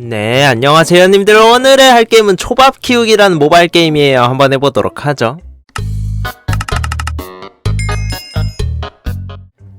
네, 안녕하세요, 님들. 오늘의 할 게임은 초밥 키우기라는 모바일 게임이에요. 한번 해보도록 하죠.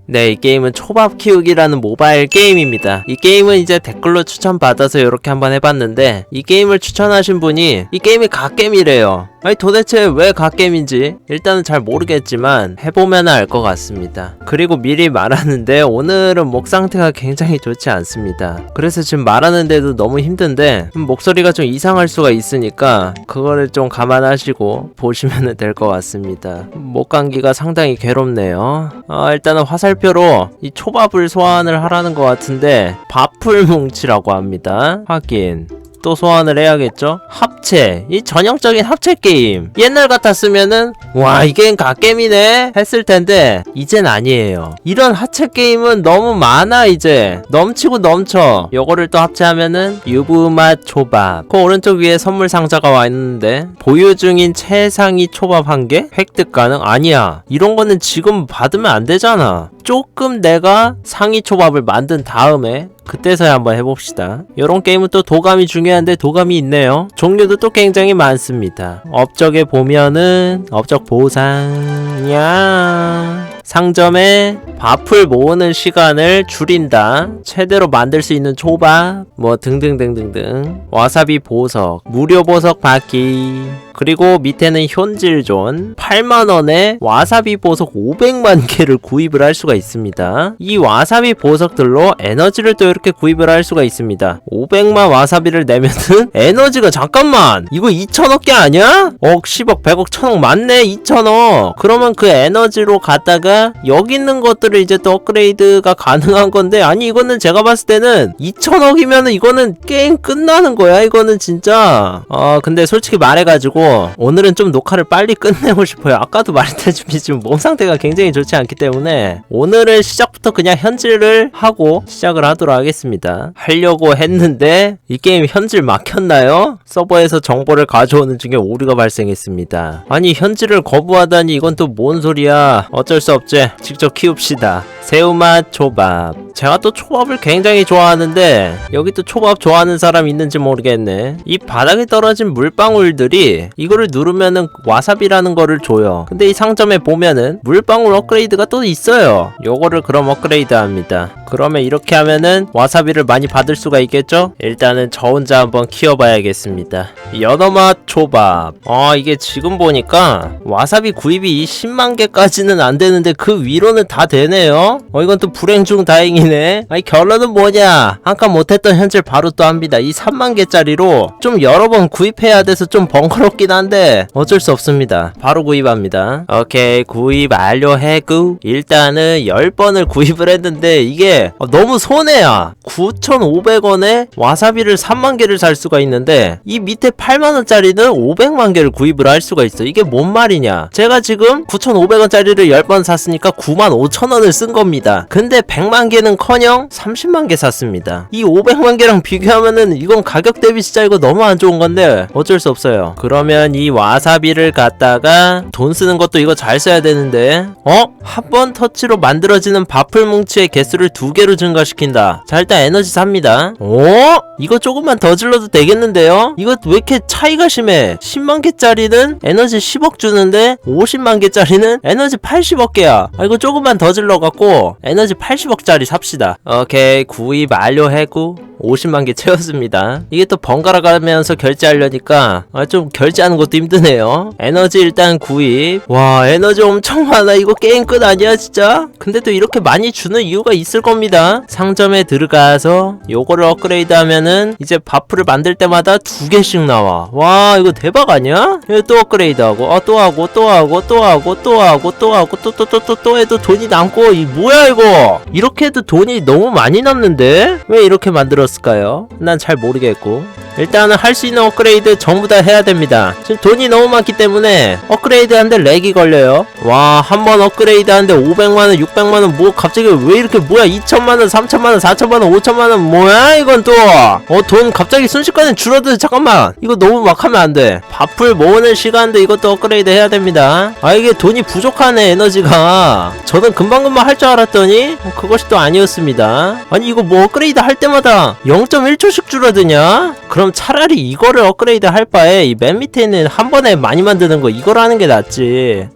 네, 이 게임은 초밥 키우기라는 모바일 게임입니다. 이 게임은 이제 댓글로 추천받아서 이렇게 한번 해봤는데, 이 게임을 추천하신 분이 이 게임이 갓겜이래요. 아니 도대체 왜 갓겜인지 일단은 잘 모르겠지만 해보면 알 것 같습니다. 그리고 미리 말하는데 오늘은 목 상태가 굉장히 좋지 않습니다. 그래서 지금 말하는데도 너무 힘든데 음, 목소리가 좀 이상할 수가 있으니까 그거를 좀 감안하시고 보시면 될 것 같습니다. 목 감기가 상당히 괴롭네요. 아, 일단은 화살표로 이 초밥을 소환을 하라는 것 같은데 밥풀 뭉치라고 합니다. 확인. 또 소환을 해야겠죠? 합체. 이 전형적인 합체 게임. 옛날 같았으면은, 와, 이 게임 갓게임이네? 했을 텐데, 이젠 아니에요. 이런 합체 게임은 너무 많아, 이제. 넘치고 넘쳐. 요거를 또 합체하면은, 유부맛 초밥. 그 오른쪽 위에 선물 상자가 와 있는데, 보유 중인 최상위 초밥 한 개? 획득 가능? 아니야. 이런 거는 지금 받으면 안 되잖아. 조금 내가 상위 초밥을 만든 다음에 그때서야 한번 해봅시다. 이런 게임은 또 도감이 중요한데 도감이 있네요. 종류도 또 굉장히 많습니다. 업적에 보면은 업적 보상, 야 상점에 밥을 모으는 시간을 줄인다. 최대로 만들 수 있는 초밥, 뭐 등등등등등. 와사비 보석, 무료 보석 받기. 그리고 밑에는 현질존 8만원에 와사비 보석 500만 개를 구입을 할 수가 있습니다. 이 와사비 보석들로 에너지를 또 이렇게 구입을 할 수가 있습니다. 500만 와사비를 내면은 에너지가 잠깐만 이거 2천억 개 아니야? 억 10억 100억 1000억 맞네 2천억 그러면 그 에너지로 갔다가 여기 있는 것들을 이제 또 업그레이드가 가능한 건데 아니 이거는 제가 봤을 때는 2천억이면은 이거는 게임 끝나는 거야 이거는 진짜. 어 근데 솔직히 말해가지고 오늘은 좀 녹화를 빨리 끝내고 싶어요. 아까도 말했다시피 지금 몸 상태가 굉장히 좋지 않기 때문에 오늘은 시작부터 그냥 현질을 하고 시작을 하도록 하겠습니다. 하려고 했는데 이 게임 현질 막혔나요? 서버에서 정보를 가져오는 중에 오류가 발생했습니다. 아니 현질을 거부하다니 이건 또 뭔 소리야? 어쩔 수 없지 직접 키웁시다. 새우맛 초밥. 제가 또 초밥을 굉장히 좋아하는데 여기 또 초밥 좋아하는 사람 있는지 모르겠네. 이 바닥에 떨어진 물방울들이 이거를 누르면은 와사비라는 거를 줘요. 근데 이 상점에 보면은 물방울 업그레이드가 또 있어요. 요거를 그럼 업그레이드 합니다 그러면 이렇게 하면은 와사비를 많이 받을 수가 있겠죠? 일단은 저 혼자 한번 키워봐야겠습니다. 연어맛 초밥. 아 이게 지금 보니까 와사비 구입이 10만 개까지는 안 되는데 그 위로는 다 되네요? 어 이건 또 불행 중 다행이네. 아니 결론은 뭐냐? 한 칸 못했던 현질 바로 또 합니다. 이 3만 개짜리로 좀 여러 번 구입해야 돼서 좀 번거롭긴 한데 어쩔 수 없습니다. 바로 구입합니다. 오케이 구입 완료했고 일단은 10번을 구입을 했는데 이게 어, 너무 손해야. 9,500원에 와사비를 3만 개를 살 수가 있는데 이 밑에 8만 원짜리는 500만 개를 구입을 할 수가 있어. 이게 뭔 말이냐. 제가 지금 9,500원짜리를 10번 샀으니까 9만 5천 원을 쓴 겁니다. 근데 100만 개는 커녕 30만 개 샀습니다. 이 500만 개랑 비교하면은 이건 가격 대비 진짜 이거 너무 안 좋은 건데 어쩔 수 없어요. 그러면 이 와사비를 갖다가 돈 쓰는 것도 이거 잘 써야 되는데 어? 한 번 터치로 만들어지는 바풀 뭉치의 개수를 두 개로 증가시킨다. 자 일단 에너지 삽니다. 어? 이거 조금만 더 질러도 되겠는데요? 이거 왜 이렇게 차이가 심해? 10만 개짜리는 에너지 10억 주는데 50만 개짜리는 에너지 80억 개야. 아 이거 조금만 더 질러갖고 에너지 80억짜리 삽시다. 오케이 구입 완료했고 50만 개 채웠습니다. 이게 또 번갈아 가면서 결제하려니까 아, 좀 결제하는 것도 힘드네요. 에너지 일단 구입. 와 에너지 엄청 많아. 이거 게임 끝 아니야 진짜? 근데 또 이렇게 많이 주는 이유가 있을 겁니다. 상점에 들어가서 요거를 업그레이드 하면은 이제 바프를 만들 때마다 두 개씩 나와. 와 이거 대박 아니야? 또 업그레이드 하고 아, 또 하고 또 하고 또 하고 또 하고 또 하고 또 또 또 또 또 해도 돈이 남고 이 뭐야 이거? 이렇게 해도 돈이 너무 많이 남는데 왜 이렇게 만들었 을까요? 난 잘 모르겠고 일단은 할 수 있는 업그레이드 전부 다 해야 됩니다. 지금 돈이 너무 많기 때문에 업그레이드 하는데 렉이 걸려요. 와, 한 번 업그레이드 하는데 500만원, 600만원, 뭐 갑자기 왜 이렇게 뭐야? 2천만원, 3천만원, 4천만원, 5천만원, 뭐야? 이건 또! 어, 돈 갑자기 순식간에 줄어드, 잠깐만! 이거 너무 막 하면 안 돼. 밥풀 모으는 시간도 이것도 업그레이드 해야 됩니다. 아, 이게 돈이 부족하네, 에너지가. 저는 금방금방 할 줄 알았더니, 어, 그것이 또 아니었습니다. 아니, 이거 뭐 업그레이드 할 때마다 0.1초씩 줄어드냐? 그럼 차라리 이거를 업그레이드 할 바에 이 맨 밑에 있는 한 번에 많이 만드는 거 이걸 하는 게 낫지.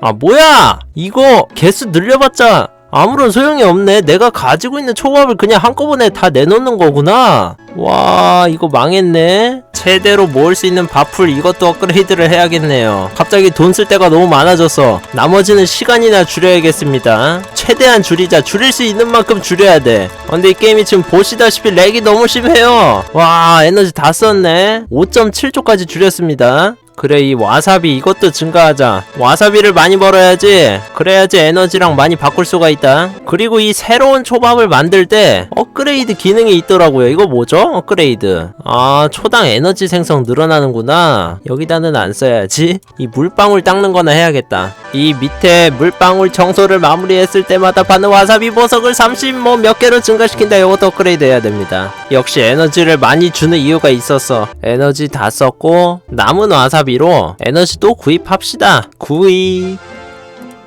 아 뭐야 이거 개수 늘려봤자 아무런 소용이 없네. 내가 가지고 있는 초밥을 그냥 한꺼번에 다 내놓는 거구나. 와 이거 망했네. 최대로 모을 수 있는 밥풀 이것도 업그레이드를 해야겠네요. 갑자기 돈쓸 데가 너무 많아져서 나머지는 시간이나 줄여야겠습니다. 최대한 줄이자. 줄일 수 있는 만큼 줄여야 돼. 근데 이 게임이 지금 보시다시피 렉이 너무 심해요. 와 에너지 다 썼네. 5.7초까지 줄였습니다 그래 이 와사비 이것도 증가하자. 와사비를 많이 벌어야지. 그래야지 에너지랑 많이 바꿀 수가 있다. 그리고 이 새로운 초밥을 만들 때 업그레이드 기능이 있더라고요. 이거 뭐죠? 업그레이드. 아 초당 에너지 생성 늘어나는구나. 여기다는 안 써야지. 이 물방울 닦는 거나 해야겠다. 이 밑에 물방울 청소를 마무리했을 때마다 받는 와사비 보석을 30 뭐 몇 개로 증가시킨다. 이것도 업그레이드 해야 됩니다 역시 에너지를 많이 주는 이유가 있었어 에너지 다 썼고 남은 와사비로 에너지 또 구입합시다. 구입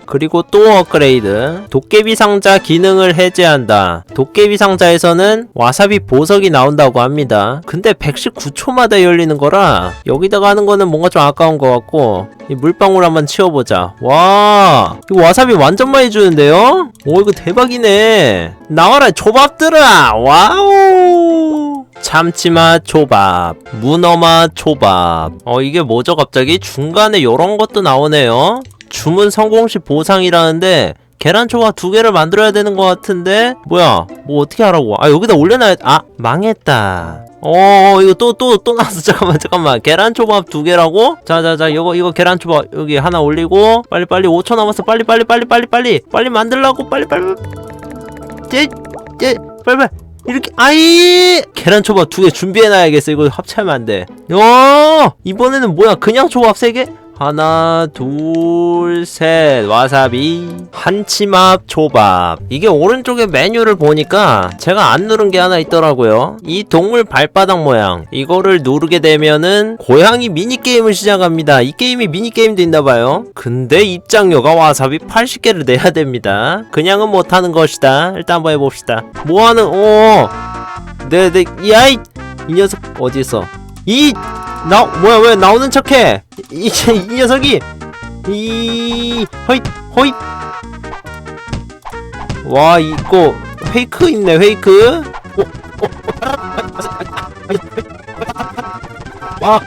그리고 또 업그레이드 도깨비 상자 기능을 해제한다 도깨비 상자에서는 와사비 보석이 나온다고 합니다 근데 119초마다 열리는 거라 여기다가 하는 거는 뭔가 좀 아까운 것 같고 이 물방울 한번 치워보자 와 이거 와사비 완전 많이 주는데요? 오 이거 대박이네 나와라 초밥들아 와우 참치맛 초밥, 문어맛 초밥. 어, 이게 뭐죠, 갑자기? 중간에 요런 것도 나오네요. 주문 성공 시 보상이라는데, 계란 초밥 두 개를 만들어야 되는 것 같은데? 뭐야, 뭐 어떻게 하라고? 아, 여기다 올려놔야, 아, 망했다. 어, 이거 또, 또, 또 나왔어. 잠깐만, 잠깐만. 계란 초밥 두 개라고? 자, 자, 자, 이거, 이거 계란 초밥 여기 하나 올리고, 빨리, 빨리, 5초 남았어. 빨리, 빨리, 빨리, 빨리, 빨리, 빨리 만들라고, 빨리, 빨리. 예, 예, 빨리, 빨리. 이렇게 아이 계란 초밥 두 개 준비해놔야겠어 이거 합치하면 안돼 야 이번에는 뭐야 그냥 초밥 세 개? 하나 둘 셋. 와사비 한치맛 초밥. 이게 오른쪽에 메뉴를 보니까 제가 안 누른 게 하나 있더라고요. 이 동물 발바닥 모양. 이거를 누르게 되면은 고양이 미니게임을 시작합니다. 이 게임이 미니게임도 있나봐요. 근데 입장료가 와사비 80개를 내야 됩니다. 그냥은 못하는 것이다. 일단 한번 해봅시다. 뭐하는 어! 네네 야이! 이 녀석 어디 있어? 이 나 뭐야 왜 나오는 척해 이, 이 녀석이 이 허잇 허잇 와 이거 페이크 있네 페이크 어, 어, 와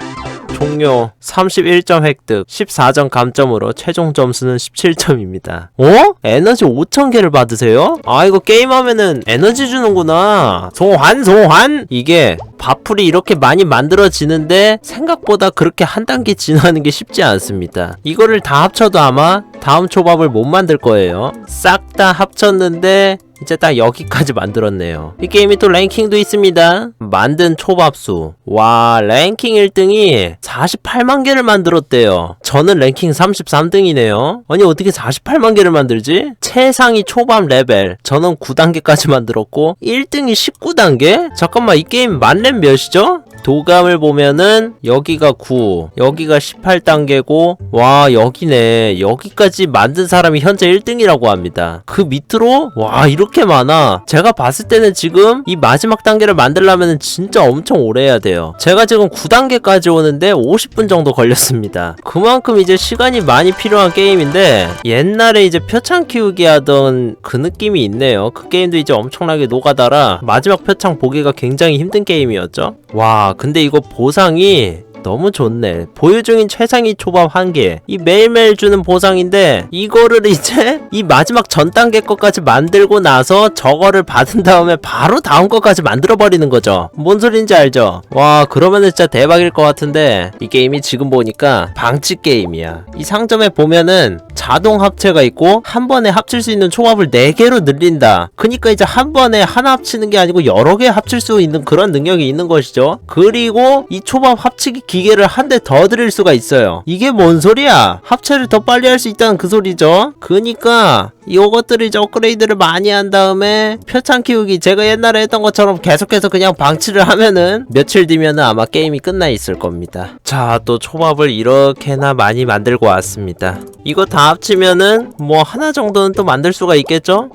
종료. 31점 획득. 14점 감점으로 최종 점수는 17점입니다. 어? 에너지 5000개를 받으세요? 아 이거 게임하면은 에너지 주는구나. 소환 소환. 이게 밥풀이 이렇게 많이 만들어지는데 생각보다 그렇게 한 단계 진화하는 게 쉽지 않습니다. 이거를 다 합쳐도 아마 다음 초밥을 못 만들 거예요. 싹 다 합쳤는데 이제 딱 여기까지 만들었네요. 이 게임이 또 랭킹도 있습니다. 만든 초밥수. 와, 랭킹 1등이 48만 개를 만들었대요. 저는 랭킹 33등이네요. 아니, 어떻게 48만 개를 만들지? 최상위 초밥 레벨. 저는 9단계까지 만들었고, 1등이 19단계? 잠깐만, 이 게임 만렙 몇이죠? 도감을 보면은 여기가 9, 여기가 18단계고 와 여기네 여기까지 만든 사람이 현재 1등이라고 합니다. 그 밑으로 와 이렇게 많아. 제가 봤을 때는 지금 이 마지막 단계를 만들려면 진짜 엄청 오래 해야 돼요. 제가 지금 9단계까지 오는데 50분 정도 걸렸습니다. 그만큼 이제 시간이 많이 필요한 게임인데 옛날에 이제 표창 키우기 하던 그 느낌이 있네요. 그 게임도 이제 엄청나게 노가다라 마지막 표창 보기가 굉장히 힘든 게임이었죠. 와 근데 이거 보상이 너무 좋네. 보유 중인 최상위 초밥 한 개. 이 매일매일 주는 보상인데 이거를 이제 이 마지막 전 단계 것까지 만들고 나서 저거를 받은 다음에 바로 다음 것까지 만들어 버리는 거죠. 뭔 소린지 알죠? 와 그러면은 진짜 대박일 것 같은데 이 게임이 지금 보니까 방치 게임이야. 이 상점에 보면은 자동 합체가 있고 한 번에 합칠 수 있는 초밥을 4개로 늘린다. 그니까 이제 한 번에 하나 합치는 게 아니고 여러 개 합칠 수 있는 그런 능력이 있는 것이죠. 그리고 이 초밥 합치기 기계를 한 대 더 드릴 수가 있어요. 이게 뭔 소리야? 합체를 더 빨리 할 수 있다는 그 소리죠. 그니까 이것들을 이제 업그레이드를 많이 한 다음에 표창 키우기 제가 옛날에 했던 것처럼 계속해서 그냥 방치를 하면은 며칠 뒤면은 아마 게임이 끝나 있을 겁니다. 자, 또 초밥을 이렇게나 많이 만들고 왔습니다. 이거 다 합치면은 뭐 하나 정도는 또 만들 수가 있겠죠?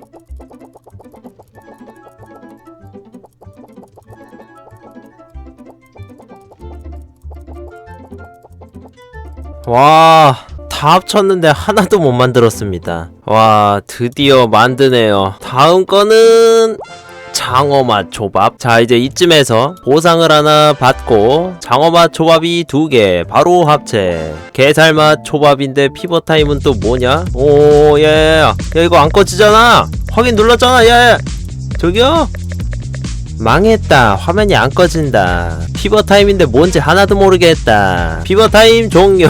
와, 다 합쳤는데 하나도 못 만들었습니다. 와, 드디어 만드네요. 다음 거는 장어맛 초밥. 자, 이제 이쯤에서 보상을 하나 받고 장어맛 초밥이 두 개 바로 합체. 게살맛 초밥인데 피버 타임은 또 뭐냐? 오, 예, 예. 야, 이거 안 꺼지잖아. 확인 눌렀잖아. 예. 예. 저기요? 망했다. 화면이 안 꺼진다. 피버 타임인데 뭔지 하나도 모르겠다. 피버 타임 종료.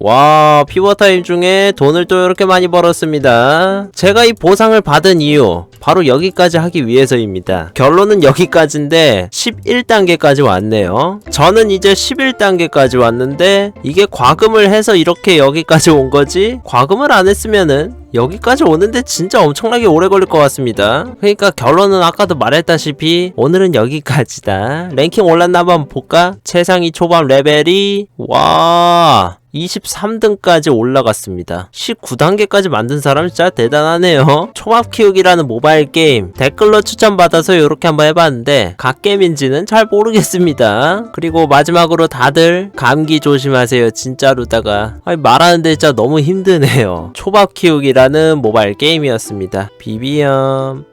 와, 피버 타임 중에 돈을 또 이렇게 많이 벌었습니다. 제가 이 보상을 받은 이유 바로 여기까지 하기 위해서입니다. 결론은 여기까지인데 11단계까지 왔네요. 저는 이제 11단계까지 왔는데 이게 과금을 해서 이렇게 여기까지 온 거지? 과금을 안 했으면은 여기까지 오는데 진짜 엄청나게 오래 걸릴 것 같습니다. 그러니까 결론은 아까도 말했다시피 오늘은 여기까지다. 랭킹 올랐나 한번 볼까? 최상위 초반 레벨이 와 23등까지 올라갔습니다. 19단계까지 만든 사람 진짜 대단하네요. 초밥 키우기라는 모바일 게임 댓글로 추천받아서 이렇게 한번 해봤는데 갓게임인지는 잘 모르겠습니다. 그리고 마지막으로 다들 감기 조심하세요. 진짜로다가 말하는데 진짜 너무 힘드네요. 초밥 키우기라는 모바일 게임이었습니다. 비비엄